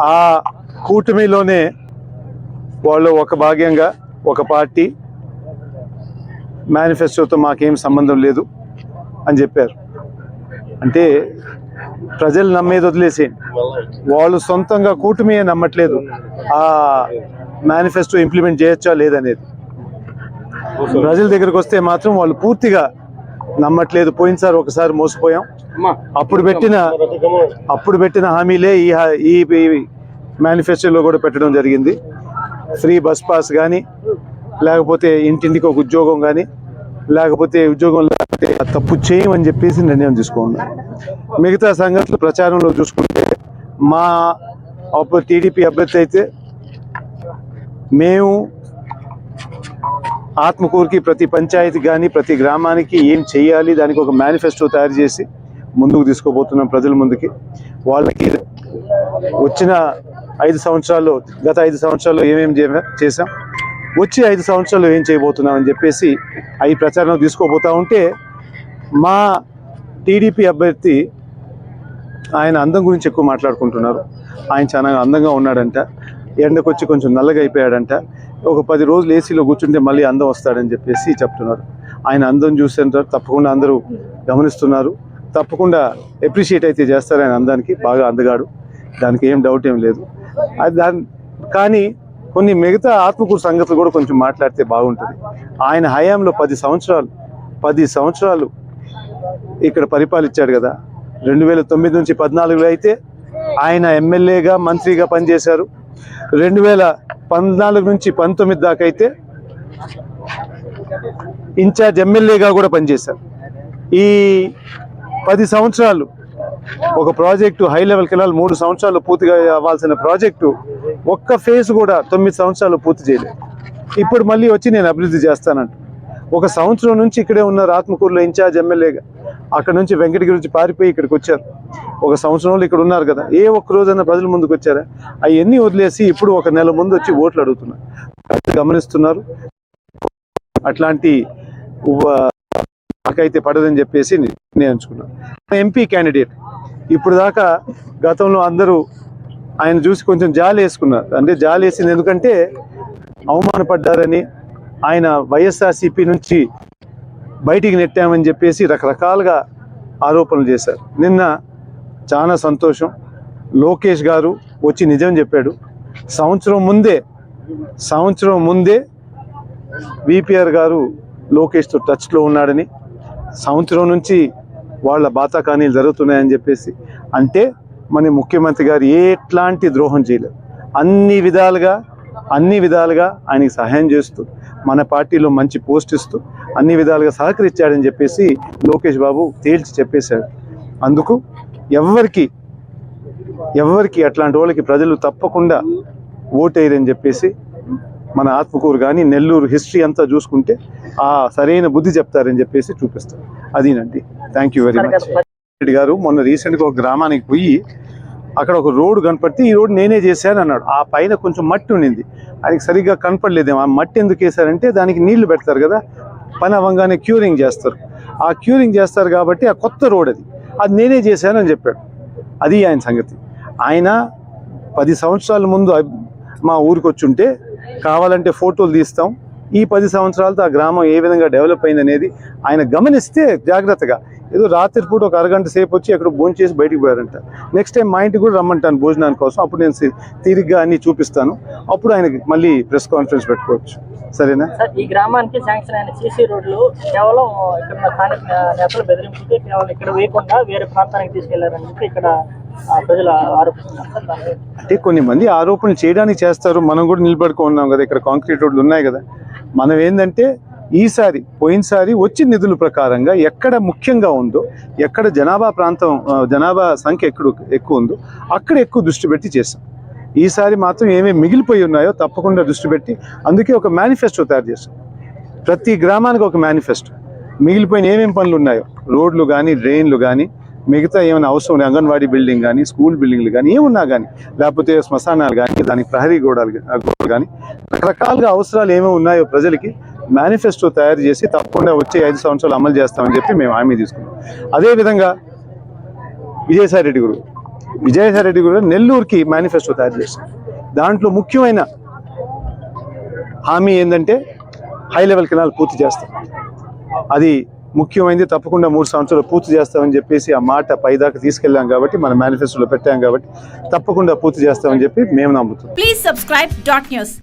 ఆ కూటమిలోనే వాళ్ళు ఒక భాగ్యంగా ఒక పార్టీ మేనిఫెస్టోతో మాకేం సంబంధం లేదు అని చెప్పారు. అంటే ప్రజలు నమ్మేది వదిలేసేయండి. వాళ్ళు సొంతంగా కూటమి నమ్మట్లేదు. ఆ మేనిఫెస్టో ఇంప్లిమెంట్ చేయొచ్చా లేదనేది. ప్రజల దగ్గరకు వస్తే మాత్రం వాళ్ళు పూర్తిగా నమ్మట్లేదు. పోయినసారి ఒకసారి మోసపోయాం. అప్పుడు పెట్టిన అప్పుడు పెట్టిన హామీలే ఈ ఈ మేనిఫెస్టోలో కూడా పెట్టడం జరిగింది. ఫ్రీ బస్ పాస్ కానీ లేకపోతే ఇంటింటికి ఒక ఉద్యోగం కానీ లేకపోతే ఉద్యోగం లేకపోతే తప్పు చేయమని చెప్పేసి నిర్ణయం తీసుకున్నాం మిగతా సంగతులు ప్రచారంలో చూసుకుంటే మా టీడీపీ అభ్యర్థి అయితే మేము ఆత్మకూరుకి ప్రతి పంచాయతీ కానీ ప్రతి గ్రామానికి ఏం చేయాలి దానికి ఒక మేనిఫెస్టో తయారు చేసి ముందుకు తీసుకోబోతున్నాం ప్రజల ముందుకి. వాళ్ళకి వచ్చిన ఐదు సంవత్సరాల్లో గత ఐదు సంవత్సరాల్లో ఏమేమి చే- చేశాం? వచ్చే ఐదు సంవత్సరాల్లో ఏం చేయబోతున్నాం అని చెప్పేసి అవి ప్రచారం తీసుకోబోతూ ఉంటే మా టీడీపీ అభ్యర్థి ఆయన అందం గురించి ఎక్కువ మాట్లాడుకుంటున్నారు. ఆయన చాలా అందంగా ఉన్నాడంట. ఎండకొచ్చి కొంచెం నల్లగా అయిపోయాడంట ఒక పది రోజులు ఏసీలో కూర్చుంటే మళ్ళీ అందం వస్తాడని చెప్పేసి చెప్తున్నారు. ఆయన అందం చూసేంత తప్పకుండా అందరూ గమనిస్తున్నారు. తప్పకుండా ఎప్రిషియేట్ అయితే చేస్తారు ఆయన అందానికి బాగా అందగాడు. దానికి ఏం డౌట్ ఏం లేదు. అది దాని కానీ కొన్ని మిగతా ఆత్మకూరు సంగతులు కూడా కొంచెం మాట్లాడితే బాగుంటుంది. ఆయన హయాంలో పది సంవత్సరాలు పది సంవత్సరాలు ఇక్కడ పరిపాలించాడు కదా. రెండు వేల తొమ్మిది నుంచి పద్నాలుగులో అయితే ఆయన ఎమ్మెల్యేగా మంత్రిగా పనిచేశారు. రెండు వేల పద్నాలుగు నుంచి పంతొమ్మిది దాకా అయితే ఇన్ఛార్జ్ ఎమ్మెల్యేగా కూడా పనిచేశారు. ఈ పది సంవత్సరాలు ఒక ప్రాజెక్టు హై లెవెల్కి వెళ్ళాలి మూడు సంవత్సరాలు పూర్తిగా అవ్వాల్సిన ప్రాజెక్టు ఒక్క ఫేజ్ కూడా తొమ్మిది సంవత్సరాలు పూర్తి చేయలేదు. ఇప్పుడు మళ్ళీ వచ్చి నేను అభివృద్ధి చేస్తానంట. ఒక సంవత్సరం నుంచి ఇక్కడే ఉన్నారు ఆత్మకూరులో ఇన్ఛార్జ్ ఎమ్మెల్యేగా అక్కడ నుంచి వెంకటగిరి నుంచి పారిపోయి ఇక్కడికి వచ్చారు. ఒక సంవత్సరం ఇక్కడ ఉన్నారు కదా ఏ ఒక్క రోజైనా ప్రజల ముందుకు వచ్చారా? అవన్నీ వదిలేసి ఇప్పుడు ఒక నెల ముందు వచ్చి ఓట్లు అడుగుతున్నారు. గమనిస్తున్నారు. అట్లాంటి నాకైతే పడదని చెప్పేసి నిర్ణయించుకున్నాను ఎంపీ క్యాండిడేట్. ఇప్పుడు దాకా గతంలో అందరూ ఆయన చూసి కొంచెం జాలి వేసుకున్నారు. అంటే జాలి వేసింది ఎందుకంటే అవమానపడ్డారని ఆయన వైఎస్ఆర్సీపీ నుంచి బయటికి నెట్టామని చెప్పేసి రకరకాలుగా ఆరోపణలు చేశారు. నిన్న చాలా సంతోషం. లోకేష్ గారు వచ్చి నిజం చెప్పాడు. సంవత్సరం ముందే సంవత్సరం ముందే విపిఆర్ గారు లోకేష్తో టచ్లో ఉన్నాడని సంవత్సరం నుంచి వాళ్ళ బాతాకానీలు జరుగుతున్నాయని చెప్పేసి. అంటే మన ముఖ్యమంత్రి గారు ఎట్లాంటి ద్రోహం చేయలేదు. అన్ని విధాలుగా అన్ని విధాలుగా ఆయనకి సహాయం చేస్తూ మన పార్టీలో మంచి పోస్ట్ ఇస్తూ అన్ని విధాలుగా సహకరించాడని చెప్పేసి లోకేష్ బాబు తేల్చి చెప్పేశాడు. అందుకు ఎవరికి ఎవరికి అట్లాంటి వాళ్ళకి ప్రజలు తప్పకుండా ఓటేయరని చెప్పేసి మన ఆత్మకూరు కానీ నెల్లూరు హిస్టరీ అంతా చూసుకుంటే ఆ సరైన బుద్ధి చెప్తారని చెప్పేసి చూపిస్తారు అదేనండి thank you very much Reddy గారు మొన్న రీసెంట్గా ఒక గ్రామానికి పోయి అక్కడ ఒక రోడ్డు కనపడితే ఈ రోడ్డు నేనే చేశాను అన్నాడు. ఆ పైన కొంచెం మట్టి ఉండింది. ఆయనకి సరిగ్గా కనపడలేదేమో ఆ మట్టి ఎందుకు వేశారంటే దానికి నీళ్ళు పెడతారు కదా పని అవ్వగానే క్యూరింగ్ చేస్తారు. ఆ క్యూరింగ్ చేస్తారు కాబట్టి ఆ కొత్త రోడ్ అది. అది నేనే చేశాను అని చెప్పాడు. అది ఆయన సంగతి. ఆయన పది సంవత్సరాల ముందు మా ఊరికి వచ్చుంటే కావాలంటే ఫోటోలు తీస్తాం. ఈ పది సంవత్సరాలతో ఆ గ్రామం ఏ విధంగా డెవలప్ అయింది అనేది ఆయన గమనిస్తే జాగ్రత్తగా. ఏదో రాత్రిపూట ఒక అరగంట సేపు వచ్చి అక్కడ భోజనం చేసి బయటికి పోయారంట. నెక్స్ట్ టైం మా ఇంటికి కూడా రమ్మంటాను భోజనానికి కోసం. అప్పుడు నేను తీరిగ్గా అన్ని చూపిస్తాను. అప్పుడు ఆయనకి మళ్ళీ ప్రెస్ కాన్ఫరెన్స్ పెట్టుకోవచ్చు. సరేనా? సార్ ఈ గ్రామానికి శాంక్షన్ అయిన సీసీ రోడ్లు కేవలం ఇక్కడ స్థానిక నేతలు బెదిరింపుకి కేవలం ఇక్కడ వేయకుండా వేరే ప్రాంతానికి తీసుకెళ్ళారని చెప్పి ఇక్కడ ప్రజలు ఆరోపిస్తున్నారు. అంటే కొన్ని మంది ఆరోపణలు చేయడానికి చేస్తారు. మనం కూడా నిలబడుకో ఉన్నాం కదా. ఇక్కడ కాంక్రీట్ రోడ్లు ఉన్నాయి కదా. మనం ఏంటంటే ఈసారి పోయినసారి వచ్చిన నిధుల ప్రకారంగా ఎక్కడ ముఖ్యంగా ఉందో ఎక్కడ జనాభా ప్రాంతం జనాభా సంఖ్య ఎక్కడ ఎక్కువ ఉందో అక్కడ ఎక్కువ దృష్టి పెట్టి చేస్తాం ఈసారి మాత్రం ఏమేమి మిగిలిపోయి ఉన్నాయో తప్పకుండా దృష్టి పెట్టి అందుకే ఒక మేనిఫెస్టో తయారు చేస్తాం ప్రతి గ్రామానికి ఒక మేనిఫెస్టో మిగిలిపోయిన ఏమేమి పనులు ఉన్నాయో రోడ్లు కానీ డ్రైన్లు కానీ మిగతా ఏమైనా అవసరం ఉన్నాయి అంగన్వాడీ బిల్డింగ్ కానీ స్కూల్ బిల్డింగ్లు కానీ ఏమున్నా కానీ లేకపోతే శ్మశానాలు కానీ దానికి ప్రహరీ గోడలు గోడలు కానీ రకరకాలుగా అవసరాలు ఏమేమి ఉన్నాయో ప్రజలకి మేనిఫెస్టో తయారు చేసి తప్పకుండా వచ్చే ఐదు సంవత్సరాలు అమలు చేస్తామని చెప్పి మేము హామీ తీసుకున్నాం. అదేవిధంగా విజయసాయి రెడ్డి గారు విజయసాయి రెడ్డి కూడా నెల్లూరుకి మేనిఫెస్టో తయారు చేశారు. దాంట్లో ముఖ్యమైన హామీ ఏంటంటే హై లెవెల్ కెనాల్ పూర్తి చేస్తాం. అది ముఖ్యమైనది తప్పకుండా మూడు సంవత్సరాలు పూర్తి చేస్తామని చెప్పేసి ఆ మాట పైదాకా తీసుకెళ్ళాం కాబట్టి మన మేనిఫెస్టోలో పెట్టాం కాబట్టి తప్పకుండా పూర్తి చేస్తామని చెప్పి మేము నమ్ముతున్నాం. Please subscribe dot news